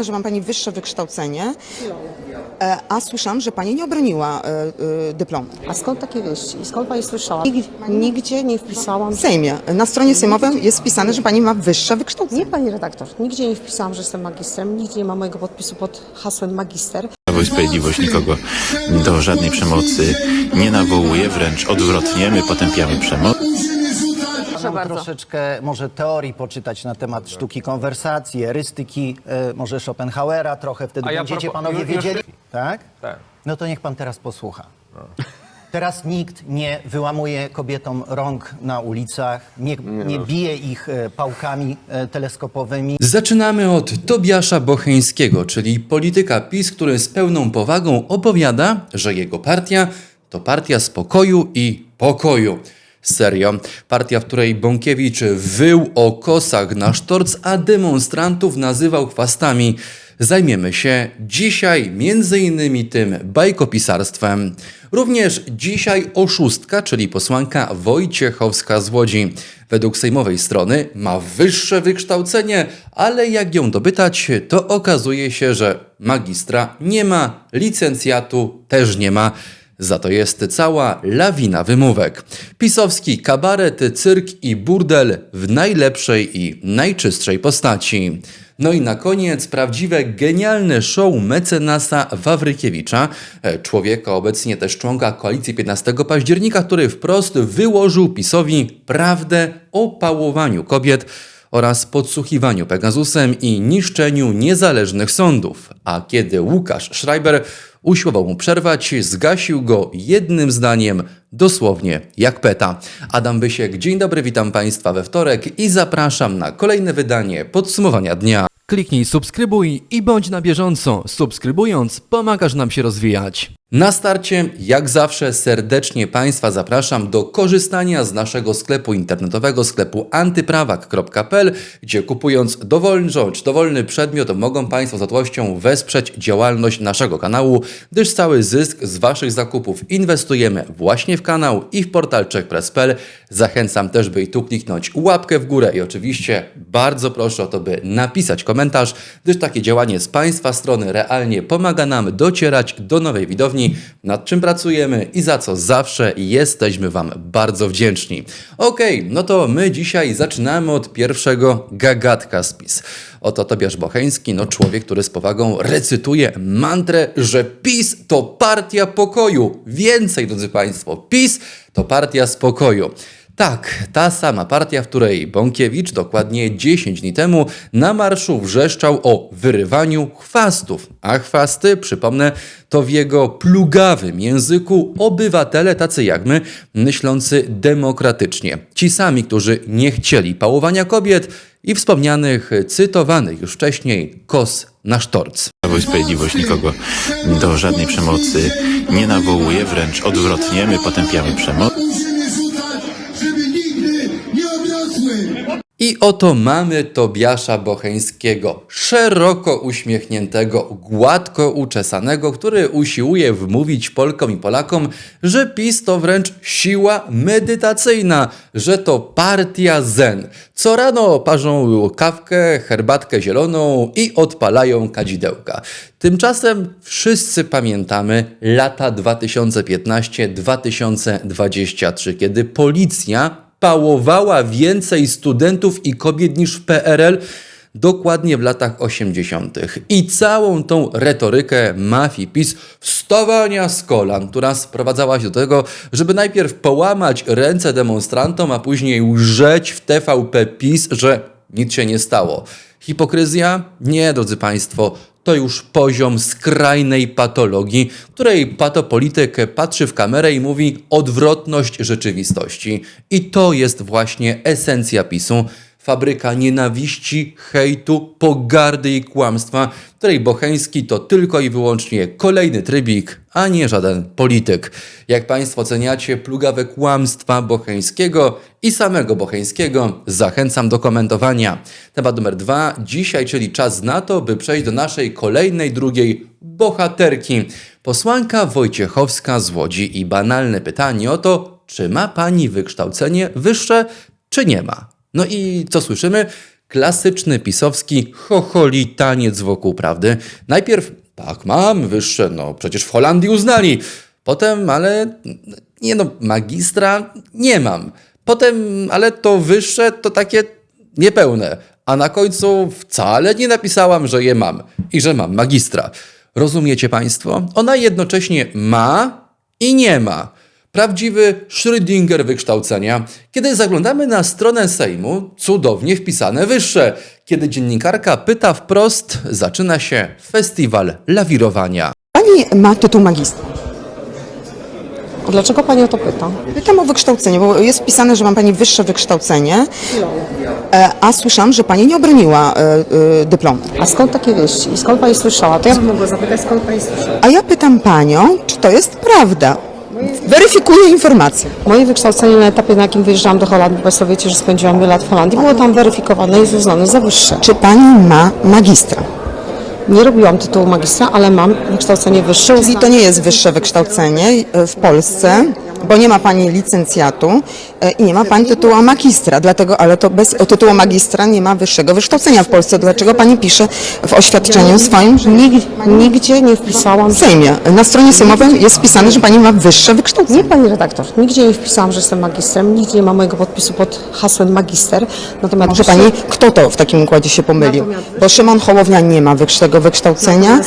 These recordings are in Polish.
że mam pani wyższe wykształcenie, e, a słyszałam, że pani nie obroniła e, e, dyplomu. A skąd takie wieści? I skąd pani słyszała? Nigdzie, nigdzie nie wpisałam, W Sejmie. Na stronie sejmowej jest wpisane, że pani ma wyższe wykształcenie. nie pani redaktor, nigdzie nie wpisałam, że jestem magistrem, nigdzie nie ma mojego podpisu pod hasłem magister. Prawo i Sprawiedliwość nikogo do żadnej przemocy nie nawołuje, wręcz odwrotnie, my potępiamy przemoc. Nam troszeczkę może teorii poczytać na temat sztuki konwersacji, erystyki, e, może Schopenhauera trochę, wtedy A ja będziecie propo- panowie już- już- wiedzieli. Tak? Tak. No to niech pan teraz posłucha. Teraz nikt nie wyłamuje kobietom rąk na ulicach, nie, nie bije ich e, pałkami e, teleskopowymi. Zaczynamy od Tobiasza Bocheńskiego, czyli polityka PiS, który z pełną powagą opowiada, że jego partia to partia spokoju i pokoju. Serio. Partia, w której Bąkiewicz wył o kosach na sztorc, a demonstrantów nazywał chwastami. Zajmiemy się dzisiaj innymi tym bajkopisarstwem. Również dzisiaj oszustka, czyli posłanka Wojciechowska z Łodzi. Według sejmowej strony ma wyższe wykształcenie, ale jak ją dobytać, to okazuje się, że magistra nie ma, licencjatu też nie ma. Za to jest cała lawina wymówek. Pisowski kabaret, cyrk i burdel w najlepszej i najczystszej postaci. No i na koniec prawdziwe genialne show mecenasa Wawrykiewicza, e, człowieka obecnie też członka koalicji 15 października, który wprost wyłożył PiSowi prawdę o pałowaniu kobiet oraz podsłuchiwaniu Pegasusem i niszczeniu niezależnych sądów. A kiedy Łukasz Schreiber usiłował mu przerwać, zgasił go jednym zdaniem, dosłownie jak peta. Adam Bysiek, dzień dobry, witam Państwa we wtorek i zapraszam na kolejne wydanie podsumowania dnia. Kliknij subskrybuj i bądź na bieżąco. Subskrybując pomagasz nam się rozwijać. Na starcie, jak zawsze, serdecznie Państwa zapraszam do korzystania z naszego sklepu internetowego, sklepu antyprawak.pl, gdzie kupując dowolny dowolny przedmiot, mogą Państwo z łatwością wesprzeć działalność naszego kanału, gdyż cały zysk z Waszych zakupów inwestujemy właśnie w kanał i w portal czechpress.pl. Zachęcam też, by i tu kliknąć łapkę w górę i oczywiście bardzo proszę o to, by napisać komentarz, gdyż takie działanie z Państwa strony realnie pomaga nam docierać do nowej widowni, nad czym pracujemy i za co zawsze jesteśmy Wam bardzo wdzięczni. Okej, no to my dzisiaj zaczynamy od pierwszego gagatka z PiS. Oto Tobiasz Bocheński, no człowiek, który z powagą recytuje mantrę, że PiS to partia pokoju. Więcej, drodzy Państwo, PiS to partia spokoju. Tak, ta sama partia, w której Bąkiewicz dokładnie 10 dni temu na marszu wrzeszczał o wyrywaniu chwastów. A chwasty, przypomnę, to w jego plugawym języku obywatele tacy jak my, myślący demokratycznie. Ci sami, którzy nie chcieli pałowania kobiet i wspomnianych, cytowanych już wcześniej, kos na sztorc. Prawo i Sprawiedliwość nikogo do żadnej przemocy nie nawołuje, wręcz odwrotnie, my potępiamy przemoc. I oto mamy Tobiasza Bocheńskiego, szeroko uśmiechniętego, gładko uczesanego, który usiłuje wmówić Polkom i Polakom, że PiS to wręcz siła medytacyjna, że to partia zen. Co rano parzą kawkę, herbatkę zieloną i odpalają kadzidełka. Tymczasem wszyscy pamiętamy lata 2015-2023, kiedy policja pałowała więcej studentów i kobiet niż w PRL dokładnie w latach 80. I całą tą retorykę mafii PiS wstawania z kolan, która sprowadzała się do tego, żeby najpierw połamać ręce demonstrantom, a później łżeć w TVP PiS, że nic się nie stało. Hipokryzja? Nie, drodzy Państwo, to już poziom skrajnej patologii, której patopolityk patrzy w kamerę i mówi odwrotność rzeczywistości. I to jest właśnie esencja PiSu. Fabryka nienawiści, hejtu, pogardy i kłamstwa, której Bocheński to tylko i wyłącznie kolejny trybik, a nie żaden polityk. Jak Państwo oceniacie plugawe kłamstwa Bocheńskiego i samego Bocheńskiego, zachęcam do komentowania. Temat numer dwa, dzisiaj, czyli czas na to, by przejść do naszej kolejnej, drugiej bohaterki. Posłanka Wojciechowska z Łodzi i banalne pytanie o to, czy ma Pani wykształcenie wyższe, czy nie ma. No i co słyszymy? Klasyczny pisowski chocholi taniec wokół prawdy. Najpierw, tak mam, wyższe, no przecież w Holandii uznali. Potem, ale nie no, magistra nie mam. Potem, ale to wyższe to takie niepełne. A na końcu wcale nie napisałam, że je mam i że mam magistra. Rozumiecie Państwo? Ona jednocześnie ma i nie ma. Prawdziwy Schrödinger wykształcenia. Kiedy zaglądamy na stronę Sejmu, cudownie wpisane wyższe. Kiedy dziennikarka pyta wprost, zaczyna się festiwal lawirowania. Pani ma tytuł magistra. A dlaczego pani o to pyta? Pytam o wykształcenie, bo jest wpisane, że ma pani wyższe wykształcenie, e, a słyszałam, że pani nie obroniła e, e, dyplomu. A skąd takie wieści? I skąd pani słyszała? To ja bym mogła zapytać, skąd pani słyszała? A ja pytam panią, czy to jest prawda. Weryfikuję informację. Moje wykształcenie na etapie, na jakim wyjeżdżałam do Holandii, Państwo wiecie, że spędziłam wiele lat w Holandii, było tam weryfikowane i uznane za wyższe. Czy pani ma magistra? Nie robiłam tytułu magistra, ale mam wykształcenie wyższe. Czyli to nie jest wyższe wykształcenie w Polsce, bo nie ma pani licencjatu e, i nie ma pani tytułu magistra, dlatego, ale to bez tytułu magistra nie ma wyższego wykształcenia w Polsce. Dlaczego pani pisze w oświadczeniu swoim, Nigdzie, nigdzie nie wpisałam, w Sejmie, na stronie sejmowej jest wpisane, że pani ma wyższe wykształcenie. Nie, pani redaktor, nigdzie nie wpisałam, że jestem magistrem, nigdzie nie ma mojego podpisu pod hasłem magister. Natomiast Może pani, kto to w takim układzie się pomylił? Bo Szymon Hołownia nie ma wyższego wykształcenia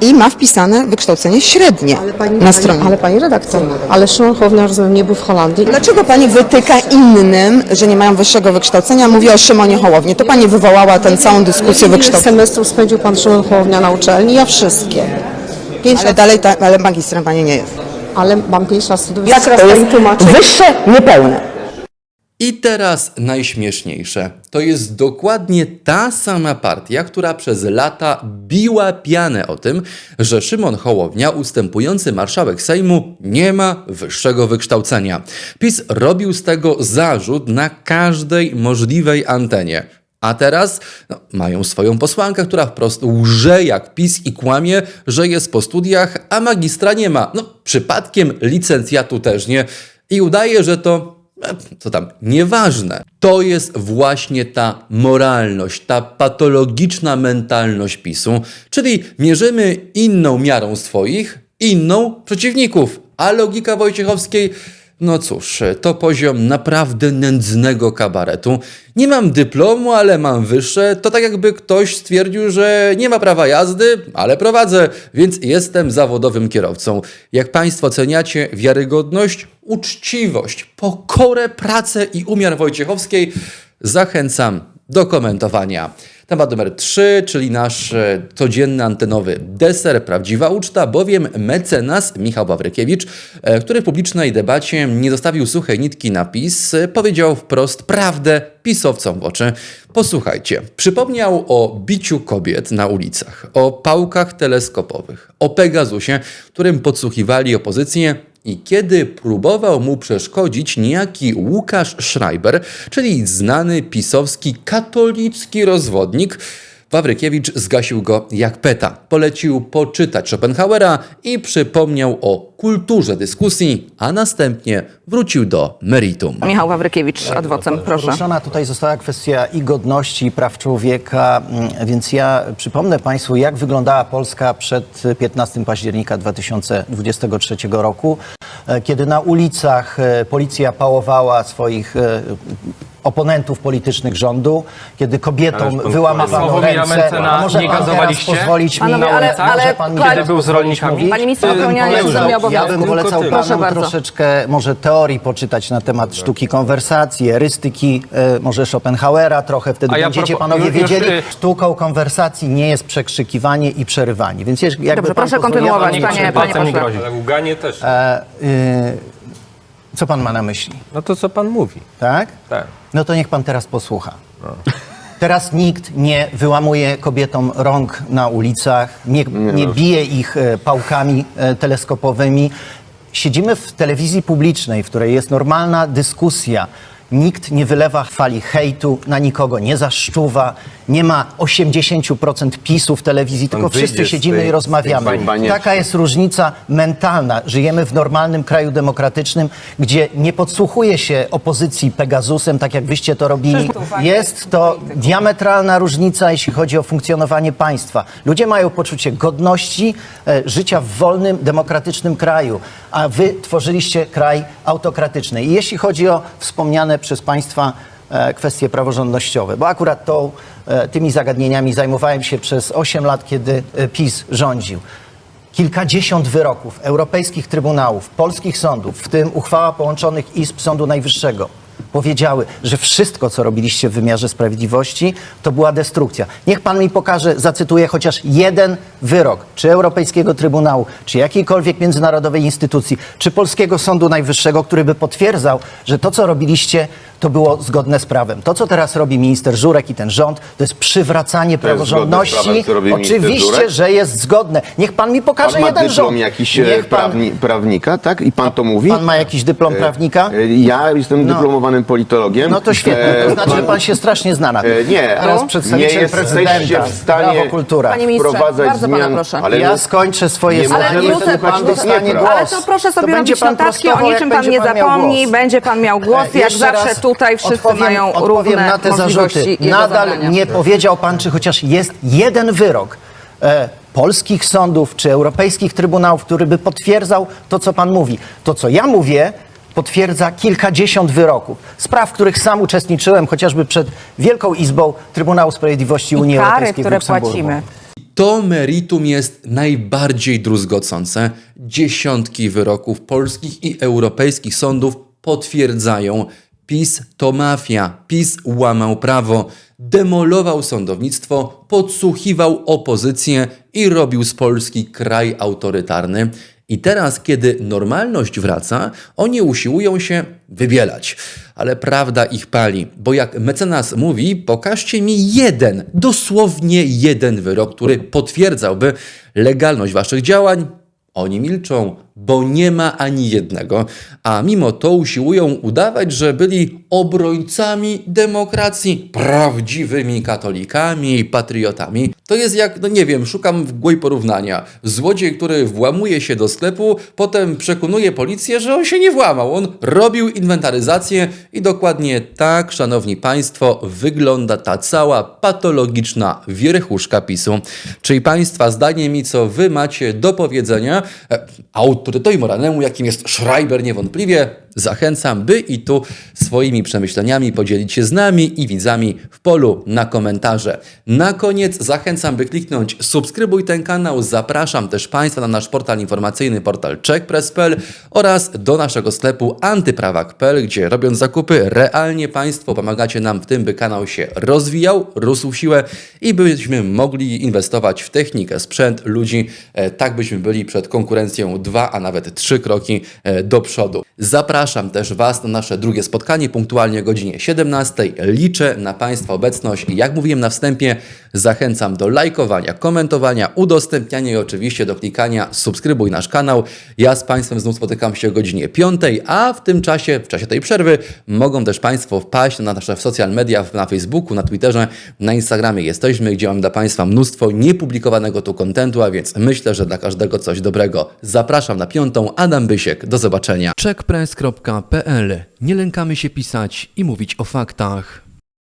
i ma wpisane wykształcenie średnie na stronie. Ale pani redaktor, ale Szymon Hołownia, rozumiem, nie był w Holandii. Dlaczego pani wytyka innym, że nie mają wyższego wykształcenia? Mówi o Szymonie Hołowni. To pani wywołała tę całą dyskusję wykształcenia. semestrów spędził pan Szymon Hołownia na uczelni? Ja wszystkie. Pięć Ale lat, dalej, ta, ale magistrem pani nie jest. ale mam pięć lat studiów. Jak to pani tłumaczy. wyższe, niepełne? I teraz najśmieszniejsze. To jest dokładnie ta sama partia, która przez lata biła pianę o tym, że Szymon Hołownia, ustępujący marszałek Sejmu, nie ma wyższego wykształcenia. PiS robił z tego zarzut na każdej możliwej antenie. A teraz no, mają swoją posłankę, która wprost łże jak PiS i kłamie, że jest po studiach, a magistra nie ma. No, przypadkiem licencjatu też nie. I udaje, że to co tam, nieważne. To jest właśnie ta moralność, ta patologiczna mentalność PiSu, czyli mierzymy inną miarą swoich, inną przeciwników. A logika Wojciechowskiej, no cóż, to poziom naprawdę nędznego kabaretu. Nie mam dyplomu, ale mam wyższe. To tak jakby ktoś stwierdził, że nie ma prawa jazdy, ale prowadzę, więc jestem zawodowym kierowcą. Jak Państwo ceniacie wiarygodność, uczciwość, pokorę, pracę i umiar Wojciechowskiej, zachęcam do komentowania. Temat numer 3, czyli nasz e, codzienny antenowy deser, prawdziwa uczta, bowiem mecenas Michał Wawrykiewicz, e, który w publicznej debacie nie zostawił suchej nitki na PiS, e, powiedział wprost prawdę pisowcom w oczy. Posłuchajcie, przypomniał o biciu kobiet na ulicach, o pałkach teleskopowych, o Pegasusie, którym podsłuchiwali opozycję i kiedy próbował mu przeszkodzić niejaki Łukasz Schreiber, czyli znany pisowski katolicki rozwodnik, Wawrykiewicz zgasił go jak peta. Polecił poczytać Schopenhauera i przypomniał o kulturze dyskusji, a następnie wrócił do meritum. Michał Wawrykiewicz, adwocem, proszę. Poruszona tutaj została kwestia i godności, i praw człowieka, mm, więc ja przypomnę Państwu, jak wyglądała Polska przed 15 października 2023 roku, e, kiedy na ulicach e, policja pałowała swoich e, oponentów politycznych rządu, kiedy kobietom wyłamywano ręce. Mencena A może nie pan teraz gazowaliście? pozwolić mi Panowie, ale- może ale- ale- Kiedy był z rolnikami? mówić? Panie ministrze, Ja bym wypełniający polecał- sobie Ja bym polecał Proszę bardzo. troszeczkę może teorii poczytać na temat sztuki konwersacji, erystyki, e, może Schopenhauera trochę, wtedy A ja będziecie panowie już- już, wiedzieli. y- Sztuką konwersacji nie jest przekrzykiwanie i przerywanie, więc jakby Dobrze, proszę kontynuować, panie- panie, panie palcem nie pośle. grozi. Ale też. E, y, co pan ma na myśli, No to co pan mówi? tak? Tak. No to niech pan teraz posłucha. Teraz nikt nie wyłamuje kobietom rąk na ulicach, nie, nie bije ich e, pałkami e, teleskopowymi. Siedzimy w telewizji publicznej, w której jest normalna dyskusja. Nikt nie wylewa fali hejtu, na nikogo nie zaszczuwa, nie ma 80% PiSu w telewizji, tylko wyjdzie wszyscy z siedzimy tej- i z tej rozmawiamy. Taka jest różnica mentalna. Żyjemy w normalnym kraju demokratycznym, gdzie nie podsłuchuje się opozycji Pegasusem, tak jak wyście to robili. Jest to diametralna różnica, jeśli chodzi o funkcjonowanie państwa. Ludzie mają poczucie godności e, życia w wolnym, demokratycznym kraju, a wy tworzyliście kraj autokratyczny. I jeśli chodzi o wspomniane przez państwa e, kwestie praworządnościowe, bo akurat to, e, tymi zagadnieniami zajmowałem się przez 8 lat, kiedy e, PiS rządził. Kilkadziesiąt wyroków europejskich trybunałów, polskich sądów, w tym uchwała połączonych izb Sądu Najwyższego, powiedziały, że wszystko, co robiliście w wymiarze sprawiedliwości, to była destrukcja. Niech pan mi pokaże, zacytuję chociaż jeden wyrok, czy Europejskiego Trybunału, czy jakiejkolwiek międzynarodowej instytucji, czy Polskiego Sądu Najwyższego, który by potwierdzał, że to, co robiliście, to było zgodne z prawem. To, co teraz robi minister Żurek i ten rząd, to jest przywracanie To jest zgodne z praworządności. prawem, co robi minister Oczywiście, Żurek? że jest zgodne. Niech pan mi pokaże Pan ma jeden dyplom rząd. jakiś e, Niech pan, prawni, prawnika, tak? I pan to mówi? pan ma jakiś dyplom E, prawnika? e, Ja jestem No. Politologiem. No to świetnie, E, to znaczy, że pan się strasznie zna na tym. E, Nie, Teraz nie przedstawiciel jesteście prezydenta. w stanie kultura. Panie ministrze, wprowadzać bardzo pana zmian. proszę. Ale ja skończę swoje Nie zdanie możemy i wtedy słuchać pan tych dostanie nieprawd. głos. Ale to proszę sobie będzie robić pan notatki, o prostował, jak niczym pan będzie nie miał zapomni, głos. będzie pan miał głos, E, jak jeszcze zawsze raz tutaj wszyscy odpowiem, mają odpowiem równe na te możliwości zarzuty. jego Nadal nie powiedział pan, czy chociaż jest jeden wyrok e, polskich sądów czy europejskich trybunałów, który by potwierdzał to, co pan mówi. To, co ja mówię, potwierdza kilkadziesiąt wyroków. Spraw, w których sam uczestniczyłem, chociażby przed Wielką Izbą Trybunału Sprawiedliwości Unii I kary, Europejskiej w które Luksemburgu. płacimy. To meritum jest najbardziej druzgocące. Dziesiątki wyroków polskich i europejskich sądów potwierdzają, PiS to mafia, PiS łamał prawo, demolował sądownictwo, podsłuchiwał opozycję i robił z Polski kraj autorytarny. I teraz, kiedy normalność wraca, oni usiłują się wybielać. Ale prawda ich pali, bo jak mecenas mówi, pokażcie mi jeden, dosłownie jeden wyrok, który potwierdzałby legalność waszych działań. Oni milczą, bo nie ma ani jednego, a mimo to usiłują udawać, że byli obrońcami demokracji, prawdziwymi katolikami i patriotami. To jest jak, no nie wiem, szukam w głowie porównania. Złodziej, który włamuje się do sklepu, potem przekonuje policję, że on się nie włamał. On robił inwentaryzację i dokładnie tak, szanowni państwo, wygląda ta cała patologiczna wierchuszka PiSu. Czyli państwa zdaniem i co wy macie do powiedzenia, e, moralnemu, jakim jest Schreiber niewątpliwie, zachęcam, by i tu swoimi przemyśleniami podzielić się z nami i widzami w polu na komentarze. Na koniec zachęcam, by kliknąć subskrybuj ten kanał. Zapraszam też Państwa na nasz portal informacyjny, portal checkpress.pl oraz do naszego sklepu antyprawak.pl, gdzie robiąc zakupy realnie Państwo pomagacie nam w tym, by kanał się rozwijał, rósł w siłę i byśmy mogli inwestować w technikę, sprzęt, ludzi, e, tak byśmy byli przed konkurencją dwa, a nawet trzy kroki e, do przodu. Zapraszam też Was na nasze drugie spotkanie punktualnie o godzinie 17. Liczę na Państwa obecność i jak mówiłem na wstępie, zachęcam do lajkowania, komentowania, udostępniania i oczywiście do klikania subskrybuj nasz kanał. Ja z Państwem znów spotykam się o godzinie 5, a w tym czasie, w czasie tej przerwy, mogą też Państwo wpaść na nasze social media na Facebooku, na Twitterze, na Instagramie jesteśmy, gdzie mam dla Państwa mnóstwo niepublikowanego tu kontentu, a więc myślę, że dla każdego coś dobrego. Zapraszam na piątą, Adam Bysiek, do zobaczenia. checkpress.pl. Nie lękamy się pisać i mówić o faktach.